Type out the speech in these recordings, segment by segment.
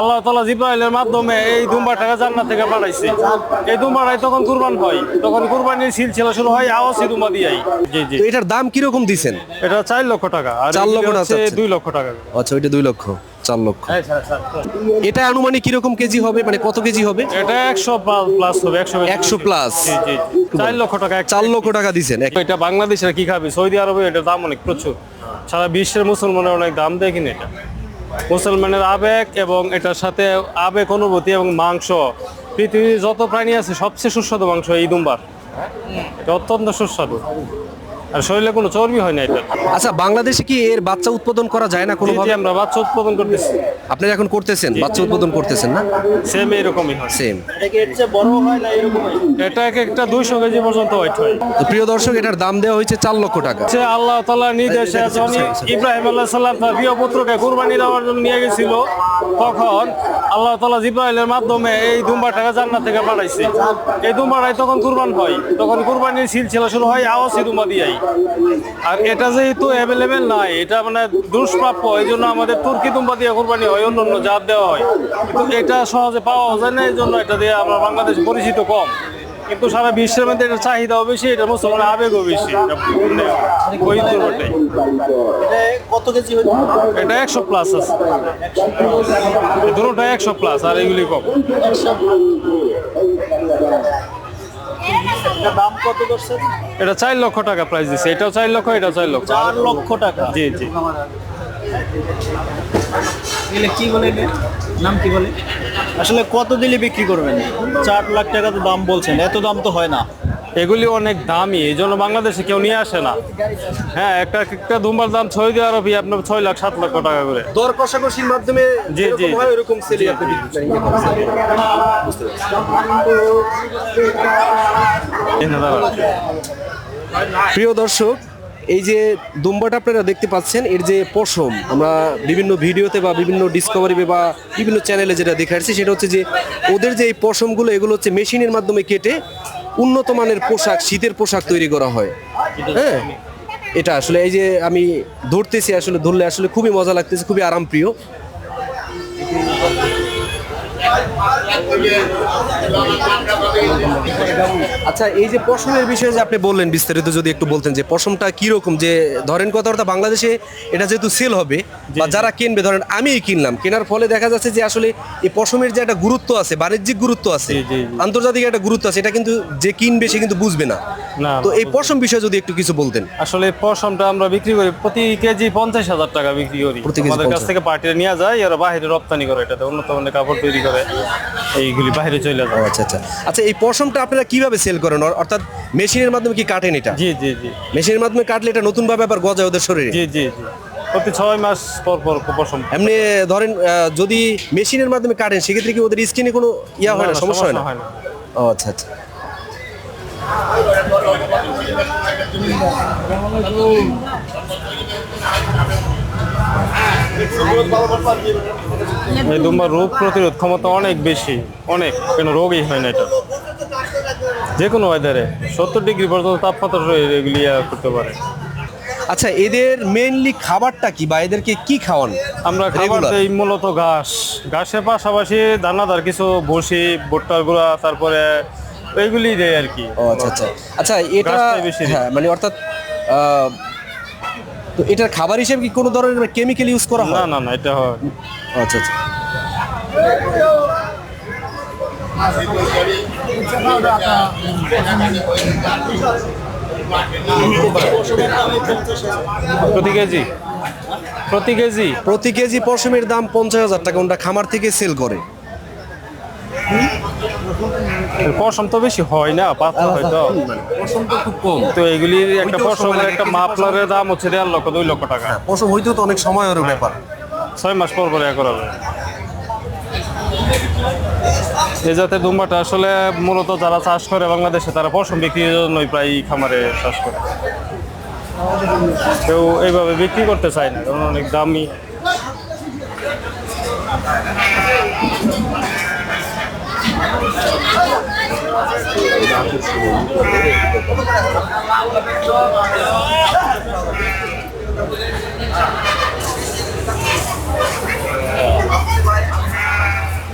আল্লাহ তালা জিব্রাইলের মাধ্যমে এই দুম্বাটাকে জান্নাত থেকে পাঠাইছে। এই দুম্বাটাই তখন কুরবান হয়। তখন কুরবানির সিলসিলা শুরু হয় আওয়াসি দুম্বা দিয়াই। জি জি। এটার দাম কীরকম দিছেন? এটা চার লক্ষ টাকা। আর চার লক্ষ টাকা হচ্ছে দুই লক্ষ টাকা। আচ্ছা ওইটা দুই লক্ষ চার লক্ষ। এটা আনুমানিক কীরকম কেজি হবে? মানে কত কেজি হবে? এটা একশো প্লাস হবে একশো 100 plus। জি জি জি। চার লক্ষ টাকা চার লক্ষ টাকা দিছেন এক- এটা বাংলাদেশের কি খাবে? সৌদি আরবে এটার দাম অনেক প্রচুর। সারা বিশ্বের মুসলমানের অনেক দাম দেয় কিনা এটা। মুসলমানের আবেগ এবং এটার সাথে আবেগ, অনুভূতি এবং মাংস। পৃথিবীর যত প্রাণী আছে, সবচেয়ে সুস্বাদু মাংস এই দুম্বার। এটা অত্যন্ত সুস্বাদু। আর শরীরে কোনো চর্বি হয় না এটা। আচ্ছা বাংলাদেশে কি এর বাচ্চা উৎপাদন করা যায় না কোনো জি, জি, আমরা বাচ্চা উৎপাদন করতেছি। আপনারা এখন করতেছেন বাচ্চা উৎপাদন করতেছেন না? সেম এরকমই হয়। সেম এটা এক একটা দুইশো কেজি পর্যন্ত ওয়েট হয়। তো প্রিয় দর্শক এটার দাম দেওয়া হয়েছে চার লক্ষ টাকা। সে আল্লাহ তালা নির্দেশে যখন ইব্রাহিম আল্লাহ সাল্লাম তার প্রিয় পুত্রকে কুরবানি দেওয়ার জন্য নিয়ে গেছিল তখন আল্লাহ তালা জিব্রাহিলের মাধ্যমে এই দুম্বাটাকে জান্নাত থেকে পাঠাইছে। এই দুম্বাটাই তখন কুরবান হয়। তখন কুরবানির সিলসিলা শুরু হয় আওয়াসি দুম্বা দিয়াই। আর এটা যেহেতু অ্যাভেলেবেল নাই, এটা মানে দুষ্প্রাপ্য এই জন্য আমাদের তুর্কি দুম্বা দিয়ে কুরবানি হয়, অন্য অন্য জাত দেওয়া হয়। কিন্তু এটা সহজে পাওয়া যায় না এই জন্য এটা দিয়ে আমরা বাংলাদেশ পরিচিত কম। কিন্তু সারা বিশ্বের মধ্যে এটা চাহিদাও বেশি এটা মুসলমানের আবেগও বেশি। এটা ওই কত কেজি এটা একশো প্লাস আছে। দুটোটা একশো প্লাস আর এগুলি কম। দাম কত করছেন এটা চার লক্ষ টাকা প্রাইস দিচ্ছে এটাও চার লক্ষ এটাও চার লক্ষ। চার লক্ষ টাকা। জি জি। কি বলে? নাম কি বলে? আসলে কত দিলে বিক্রি করবেন? চার লাখ টাকা তো দাম বলছেন এত দাম তো হয় না। এগুলি অনেক দামি এই জন্য বাংলাদেশে কেউ নিয়ে আসে না। হ্যাঁ একটা একটা দুম্বার দাম ছয় দিয়ে আরবি আপনার ছয় লাখ সাত লক্ষ টাকা করে। দর কষাকষির মাধ্যমে জি, জি, হয় ওরকম সেলই আপনি। প্রিয় দর্শক এই যে দুম্বাটা আপনারা দেখতে পাচ্ছেন, এর যে পশম, আমরা বিভিন্ন ভিডিওতে বা বিভিন্ন ডিসকভারি বা বিভিন্ন চ্যানেলে যেটা দেখে আসছি, সেটা হচ্ছে যে ওদের যে এই পশমগুলো, এগুলো হচ্ছে মেশিনের মাধ্যমে কেটে উন্নত মানের পোশাক, শীতের পোশাক তৈরি করা হয়। হ্যাঁ? এটা আসলে এই যে আমি ধরতেছি, আসলে ধরলে আসলে খুবই মজা লাগতেছে, খুবই আরাম প্রিয় আচ্ছা এই যে পশমের বিষয়ে যে আপনি বললেন বিস্তারিত যদি একটু বলতেন যে পশমটা কীরকম যে ধরেন কথা অর্থাৎ বাংলাদেশে এটা যেহেতু সেল হবে বা যারা কিনবে ধরেন আমিই কিনলাম কেনার ফলে দেখা যাচ্ছে যে আসলে এই পশমের যে একটা গুরুত্ব আছে বাণিজ্যিক গুরুত্ব আছে। আন্তর্জাতিক একটা গুরুত্ব আছে এটা কিন্তু যে কিনবে সে কিন্তু বুঝবে না। তো এই পশম বিষয়ে যদি একটু কিছু বলতেন। আসলে পশমটা আমরা বিক্রি করি প্রতি কেজি পঞ্চাশ হাজার টাকা বিক্রি করি। আমাদের কাছ থেকে পার্টিরা নিয়ে যায় এরা বাহিরে রপ্তানি করে এটাতে উন্নত মানের কাপড় তৈরি করে। এইগুলি বাইরে চলে যায় আচ্ছা আচ্ছা। আচ্ছা এই পশমটা আপনারা কীভাবে সেল করেন? অর- অর্থাৎ মেশিনের মাধ্যমে কি কাটেন এটা? জি জি জি। মেশিনের মাধ্যমে কাটলে এটা নতুন ভাবে আবার গজায় ওদের শরীরে? জি জি জি। প্রতি ছয় মাস পর পর পশম এমনি ধরেন যদি মেশিনের মাধ্যমে কাটেন সেক্ষেত্রে কি ওদের স্কিনে কোনো ইয়া হয় না সমস্যা হয় না? হয় না। ও আচ্ছা আচ্ছা। এই দুম্বার রোগ প্রতিরোধ ক্ষমতা অনেক বেশি অনেক কেন রোগই হয় না এটা। যে কোনো ওয়েদারে সত্তর ডিগ্রি পর্যন্ত তাপমাত্রা এগুলি করতে পারে। আচ্ছা এদের মেইনলি খাবারটা কি বা এদেরকে কি খাওয়ান? আমরা খাবার? দেই মূলত ঘাস। ঘাসের পাশাপাশি দানাদার কিছু বসি ভুট্টার গুঁড়া তারপরে এইগুলি দেয় আর কি। ও আচ্ছা আচ্ছা। আচ্ছা এটা হ্যাঁ মানে অর্থাৎ তো এটার খাবার হিসেবে কি কোনো ধরনের কেমিক্যাল ইউজ করা না হয়? না না এটা হয়। আচ্ছা আচ্ছা। প্রতি কেজি? প্রতি কেজি? প্রতি কেজি পশমের দাম পঞ্চাশ হাজার টাকা। ওটা খামার থেকে সেল করে। পশম তো বেশি হয় না পাতলা হয় তো। পশম তো খুব কম তো এগুলির একটা পশমের একটা মাফলারের দাম হচ্ছে দেড় লক্ষ দুই লক্ষ টাকা। পশম হইতেও তো অনেক সময়ের ব্যাপার। ছয় মাস পর পর করা যায়। এই জাতের দুম্বাটা আসলে মূলত যারা চাষ করে বাংলাদেশে তারা পশম বিক্রির জন্যই প্রায় খামারে চাষ করে। কেউ এইভাবে বিক্রি করতে চায় না কারণ অনেক দামি।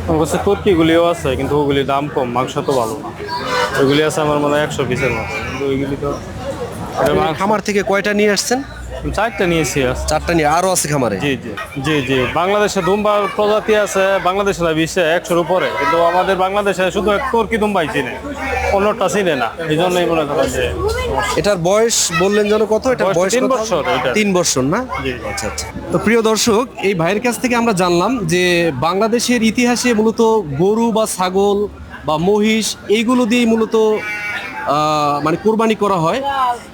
আমার কাছে তুর্কিগুলিও আছে, কিন্তু ওগুলির দাম কম, মাংস তো ভালো না। ওইগুলি আছে আমার মনে হয় একশো পিসের মতো, কিন্তু ওইগুলি তো খামার থেকে কয়টা নিয়ে আসছেন? চারটা নিয়েছি চারটা নিয়ে আরও আছে খামারে? জি জি জি জি। বাংলাদেশে দুম্বার প্রজাতি আছে বাংলাদেশে না বিশ্বে একশোর উপরে। কিন্তু আমাদের বাংলাদেশে শুধু এক তুর্কি দুম্বাই চিনে। অন্যটা চিনে না। এই জন্যই মনে করেন যে এটার বয়স বললেন যেন কত? এটা বয়স তিন? বছর তিন বছর না? আচ্ছা আচ্ছা। তো প্রিয় দর্শক এই ভাইয়ের কাছ থেকে আমরা জানলাম যে বাংলাদেশের ইতিহাসে মূলত গরু বা ছাগল বা মহিষ এইগুলো দিয়েই মূলত মানে কোরবানি করা হয়।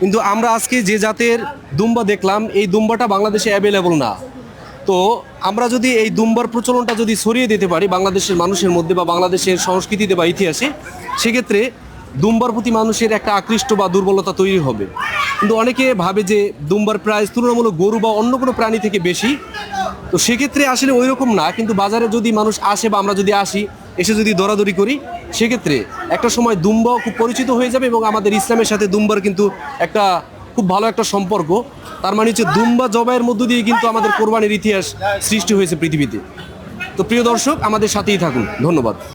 কিন্তু আমরা আজকে যে জাতের দুম্বা দেখলাম, এই দুম্বাটা বাংলাদেশে অ্যাভেলেবল না। তো আমরা যদি এই দুম্বার প্রচলনটা যদি সরিয়ে দিতে পারি, বাংলাদেশের মানুষের মধ্যে বা বাংলাদেশের সংস্কৃতিতে বা ইতিহাসে, সেক্ষেত্রে দুম্বার প্রতি মানুষের একটা আকৃষ্ট বা দুর্বলতা তৈরি হবে। কিন্তু অনেকে ভাবে যে দুম্বার প্রাইস তুলনামূলক গরু বা অন্য কোনো প্রাণী থেকে বেশি। তো সেক্ষেত্রে আসলে ওই রকম না, কিন্তু বাজারে যদি মানুষ আসে বা আমরা যদি আসি, এসে যদি দরাদরি করি সেক্ষেত্রে একটা সময় দুম্বাও খুব পরিচিত হয়ে যাবে এবং আমাদের ইসলামের সাথে দুম্বার কিন্তু একটা খুব ভালো একটা সম্পর্ক। তার মানে হচ্ছে দুম্বা জবাইয়ের মধ্য দিয়ে কিন্তু আমাদের কোরবানির ইতিহাস সৃষ্টি হয়েছে পৃথিবীতে। তো প্রিয় দর্শক, আমাদের সাথেই থাকুন। ধন্যবাদ।